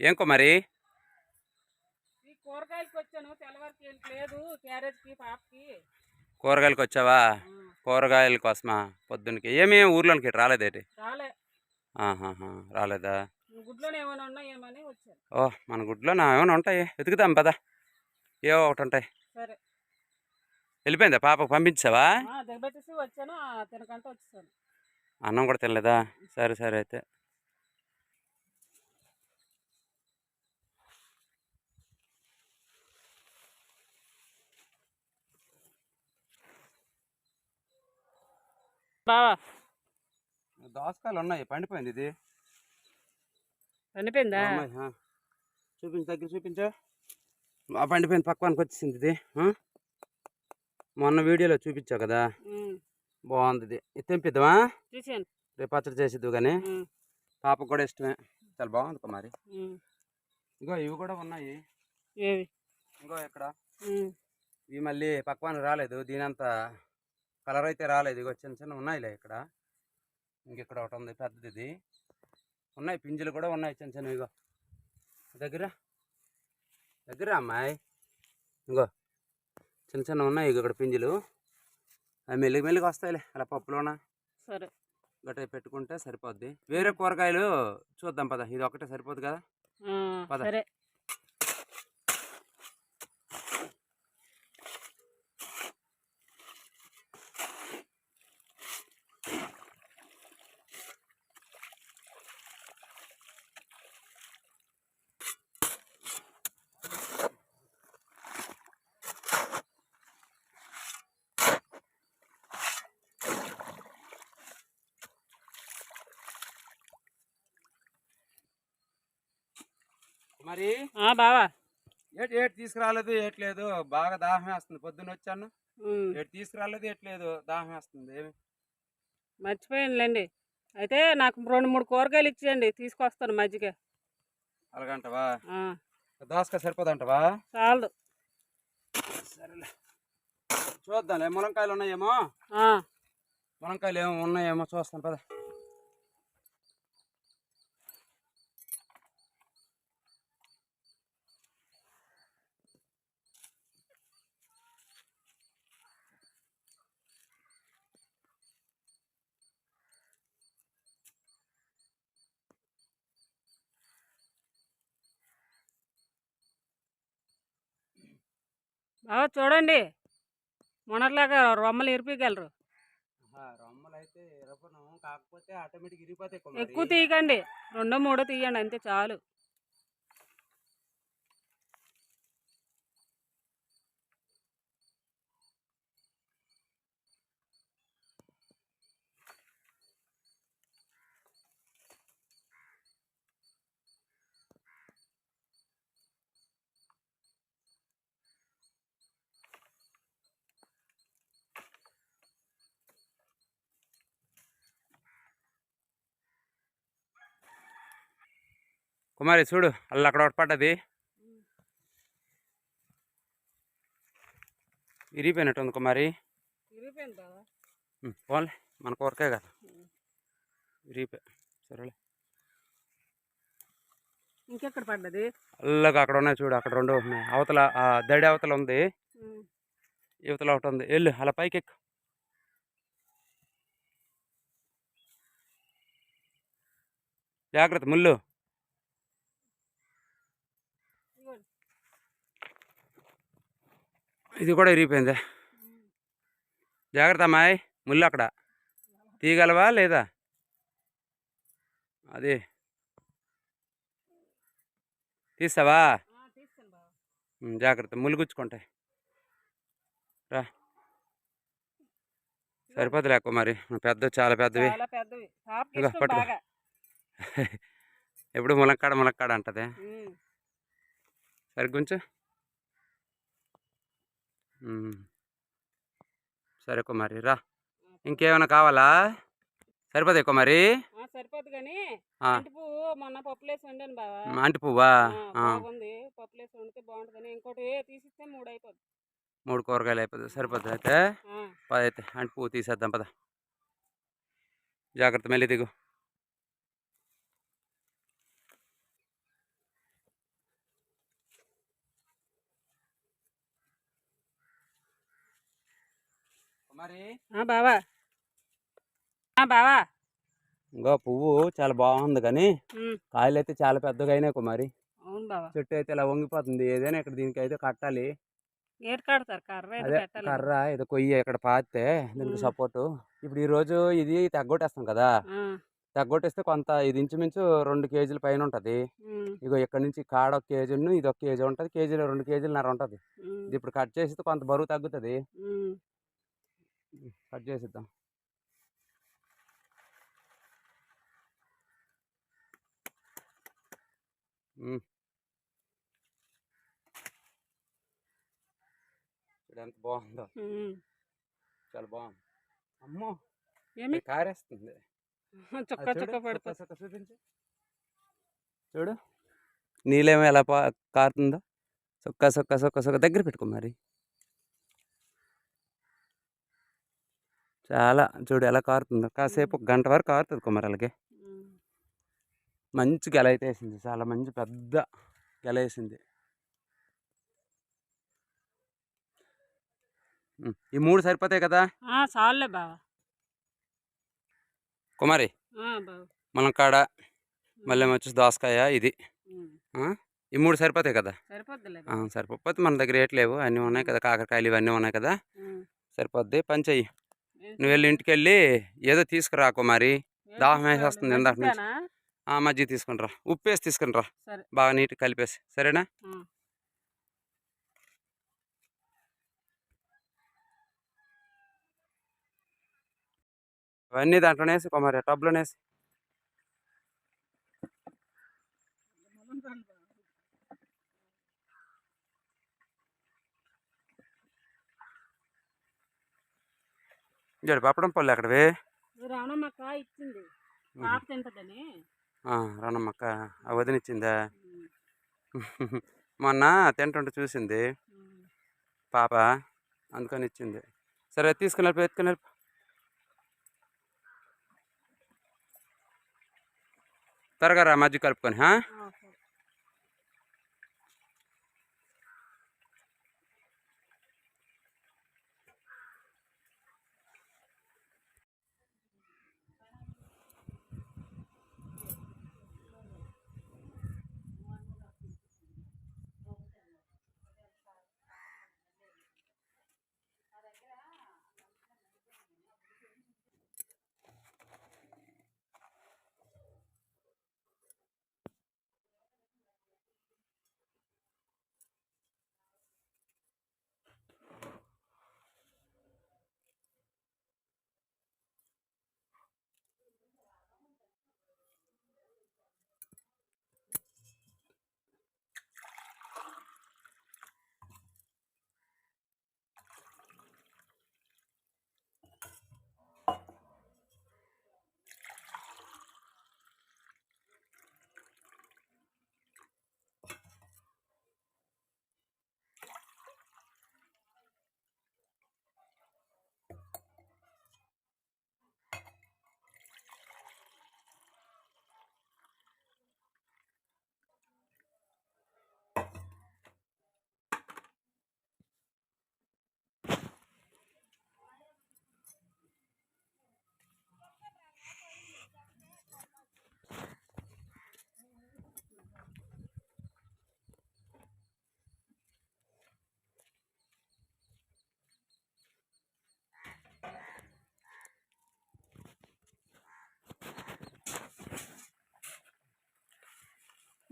ఏం కుమారి? కూరగాయలకి వచ్చాను తెల్లవారికి ఏం లేదు క్యారేజ్కి పాపకి. కూరగాయలకు వచ్చావా కూరగాయల కోసమా? పొద్దున్నకి ఏమి ఊర్లోనికి రాలేదేటి రాలే. రాలేదా? ఓ మన గుడ్లో నా ఏమైనా ఉంటాయి. వెతుకుదాం పదా. ఏవో ఒకటి ఉంటాయి. వెళ్ళిపోయిందా పాపకు? పంపించావా? అన్నం కూడా తినలేదా? సరే సరే అయితే. బావా. దోసకాయలు ఉన్నాయి పండిపోయింది ఇది. ఆ. చూపించు దగ్గర చూపించు. పండిపోయింది పక్వానికి వచ్చేసింది ఇది? మొన్న వీడియోలో చూపించావు కదా. బాగుంది ఇది. తెంపిద్దామా? రేపు పచ్చడి చేసిద్దు కానీ. పాపకు కూడా ఇష్టమే. చాలా బాగుంది కుమారి ఉమ్. ఇగో ఇవి కూడా ఉన్నాయి. ఇంకో ఇక్కడ. ఇవి మళ్ళీ పక్వానికి రాలేదు దీనంత కలర్ అయితే రాలేదు. ఇగో చిన్న చిన్న ఉన్నాయిలే ఇక్కడ. ఇంక ఇక్కడ ఒకటి ఉంది పెద్దది ఇది ఉన్నాయి పింజులు కూడా ఉన్నాయి చిన్న చిన్నవి ఇగో. దగ్గర దగ్గర అమ్మాయి. ఇంకో చిన్న చిన్న ఉన్నాయి ఇగో ఇక్కడ పింజులు. అవి మెల్లిగి మెల్లిగి వస్తాయిలే అలా పప్పులోన? సరే. గట్ట పెట్టుకుంటే సరిపోద్ది. వేరే కూరగాయలు చూద్దాం పద ఇది ఒకటే సరిపోదు కదా? పద. మరి? ఆ, బావా. ఏటి ఏటి తీసుకురాలేదు ఏట్లేదు బాగా దాహం వేస్తుంది. పొద్దున్న వచ్చాను. ఏటి తీసుకురాలేదు ఏట్లేదు దాహం వేస్తుంది. ఏమి? మర్చిపోయానులేండి. అయితే నాకు రెండు మూడు కూరగాయలు ఇచ్చేయండి. తీసుకొస్తాను మజ్జిగ. అలాగంటవా దోసకాయ సరిపోదంటవా? చాలదు. సరేలే. చూద్దాంలే. ములంకాయలు ఉన్నాయేమో? ఆ, ములంకాయలు ఏమో ఉన్నాయేమో చూస్తాను. పద. బావా చూడండి. మొన్నట్లాగా రొమ్మలు ఇరిపిగలరు కాకపోతే ఆటోమేటిక్ ఇరిగిపోతాయి ఎక్కువ తీయకండి. రెండో మూడో తీయండి అంతే చాలు. కుమారి చూడు అల్ల అక్కడ ఒకటి పడ్డది. ఇరిగిపోయినట్టుంది కుమారి. పోన్లే మన కూరకే కదా. ఇరిగిపోయి సరేలే. ఇంకెక్కడ పడ్డది? అల్లగా అక్కడ ఉన్నాయి చూడు అక్కడ రెండు ఉన్నాయి. అవతల దడి అవతల ఉంది. యువతల ఒకటి ఉంది. వెళ్ళు అలా పైకి ఎక్కు జాగ్రత్త ముళ్ళు. ఇది కూడా ఇరిగిపోయింది ఉమ్, జాగ్రత్త అమ్మాయి ముళ్ళు అక్కడ. తీయగలవా లేదా? అది. తీస్తావా? జాగ్రత్త ముళ్ళు గుచ్చుకుంటాయి. రా. సరిపోతులే అక్క మరి పెద్ద చాలా పెద్దవి. పట్టుకో. బాగా. ఎప్పుడు ములక్కాడ ములక్కాడ అంటది. సరిగ్గుంచు. సరే కుమారి రా. ఇంకేమైనా కావాలా? సరిపోతాయి కుమారి? కానీ అంటి పువ్వు మొన్న పప్పులేసి వండాను బావా. అంటి పువ్వా? బాగుంది. పప్పులేసి వండితే బాగుంటుందని ఇంకోటి తీసిస్తే మూడు అయిపోద్ది మూడు కూరగాయలు అయిపోతుంది సరిపోతుంది అయితే. ఆ, పద అయితే అంటి పువ్వు తీసేద్దాం పద. జాగ్రత్త మెల్లి దిగు. బావా. ఆ, బావా. ఇంకో పువ్వు చాలా బాగుంది కానీ కాయలు అయితే చాలా పెద్దగా అయినాయి కుమారి చెట్టు అయితే ఇలా వంగిపోతుంది. ఏదైనా ఇక్కడ దీనికి అయితే కట్టాలి. కర్ర ఏదో ఇది కొయ్యి ఇక్కడ పాతే దీనికి. సపోర్టు. ఇప్పుడు ఈ రోజు ఇది తగ్గొట్టేస్తాం కదా. తగ్గొట్టేస్తే కొంత ఇది ఇంచుమించు రెండు కేజీల పైన ఉంటుంది. ఇగో ఇక్కడ నుంచి కాడ ఒక కేజీ ఇది ఒక కేజీ ఉంటుంది. కేజీలో రెండు కేజీలన్నర ఉంటుంది. ఉమ్, ఇది ఇప్పుడు కట్ చేస్తే కొంత బరువు తగ్గుతుంది. కట్ చేసిద్దాం. ఎంత బాగుందో. చాలా బాగుంది. అమ్మో! ఏమి? కారేస్తుంది. చుక్క చుక్క చూడు, పడుతుంది చుక్క చుక్క చూపించు. చూడు. నీళ్ళేమో ఎలా పా కారుతుందో. సుక్క సుక్క సుక్క సుక్క దగ్గర పెట్టుకో మరి. చాలా చూడు ఎలా కారుతుందో. కాసేపు ఒక గంట వరకు కారుతుంది ఉమ్. మంచి గెల అయితే వేసింది చాలా మంచి పెద్ద గెల వేసింది ఈ మూడు సరిపోతాయి కదా? ఆ, చాలులే బావా. కుమారి బావా. ములంకాడ మళ్ళీ వచ్చేసి దోసకాయ ఇది. ఈ మూడు సరిపోతాయి కదా? సరిపోతే మన దగ్గర రేట్ లేవు. అన్నీ ఉన్నాయి కదా? కాకరకాయలు ఇవన్నీ ఉన్నాయి కదా. సరిపోద్ది. పని చెయ్యి. నువ్వు వెళ్ళి ఇంటికి వెళ్ళి ఏదో తీసుకురా కుమారి ఏం దాహం? వేసేస్తుంది ఇందాక నుంచి. ఆ మజ్జిగ తీసుకుని రా. ఉప్పు వేసి తీసుకుని రా. సరే. బాగా నీట్గా కలిపేసి. సరేనా. అవన్నీ దాంట్లోనే వేసి కుమారి టబ్లోనే వేసి జడు పప్పడం పళ్ళు అక్కడవి రావణమ్మక్క ఇచ్చింది. పాప తింటదని. రానమ్మక్క ఆ వదినిచ్చిందా. మొన్న తింటుంటే చూసింది. పాప అందుకని ఇచ్చింది. సరే తీసుకుని వెళ్ళిపో ఎత్తుకుని వెళ్ళిపో. త్వరగా రా మజ్జిగ కలుపుకొని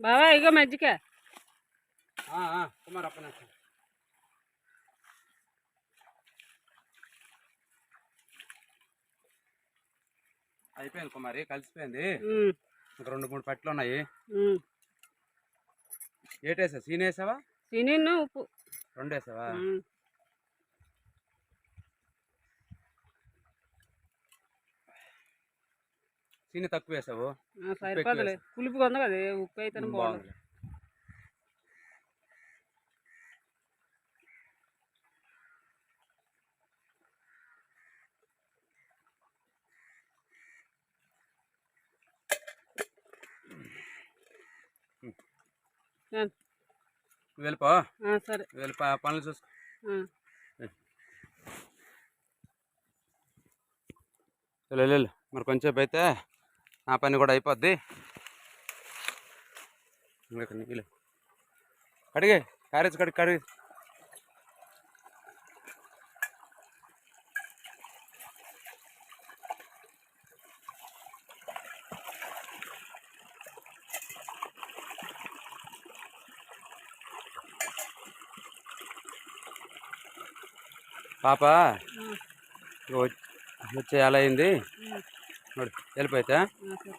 బావా ఇగో మజ్జిగ. కుమార్ నిమిషం అయిపోయింది కుమారి కలిసిపోయింది. ఇంకా రెండు మూడు పట్లు ఉన్నాయి. ఏటేసా సీన్ వేసావా? ఉప్పు. రెండు వేసావా? సీని తక్కువ వేసావు సరిపోదులే పులుపుగా ఉంది కదా ఉప్పు అయితేనే బాగుంది వెళ్ళిపో. సరే. వెళ్ళిపో పనులు చూసుకో. వెళ్ళు. మరి కొంచెంసేపు అయితే నా పని కూడా అయిపోద్ది. నీళ్ళు కడిగే క్యారేజ్ కడిగి కడిగి. పాప వచ్చి- ఎలా అయింది ನೋಡು వెళ్ళిపోయితే ఆ, సరే.